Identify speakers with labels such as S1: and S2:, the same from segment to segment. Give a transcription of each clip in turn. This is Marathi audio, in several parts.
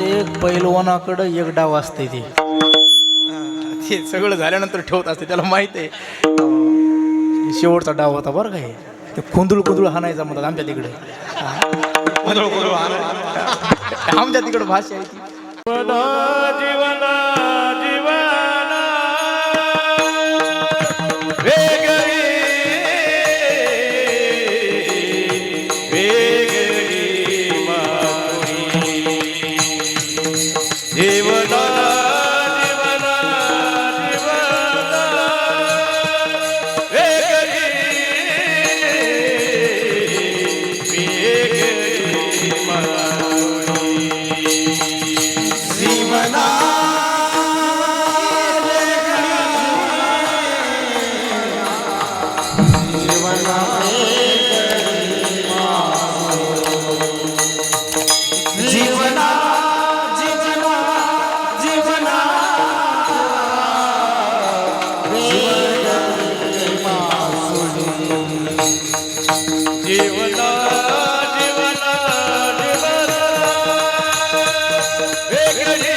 S1: प्रत्येक पैलवानाकडं एक डाव असते ते. ते सगळं झाल्यानंतर ठेवत असते त्याला माहीत आहे. शेवटचा डाव होता बरं का हे. ते कुंदुळ कुंदुळ हाणायचा म्हणतात आमच्या तिकडे. आमच्या तिकडे भाषा आहे ती. you Hey,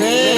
S1: प्रत्येक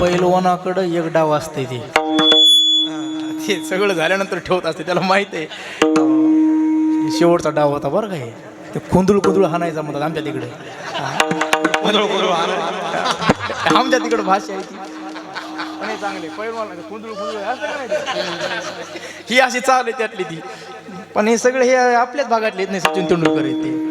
S1: पैलवानाकडं एक डाव असते ते. ते सगळं झाल्यानंतर ठेवत असते त्याला माहीत आहे. शेवटचा डाव होता बरं का हे. ते कुंदुळ कुंदुळ हाणायचा म्हणतात आमच्या तिकडे. आमच्या तिकडे भाषा आहे ती. पण हे चांगले पैलवान कुंदुळ कुंदुळ. ही अशी चाल आहे त्यातली ती. पण हे सगळे हे आपल्याच भागातले आहेत नाही सचिन तेंडुलकर आहेत ते.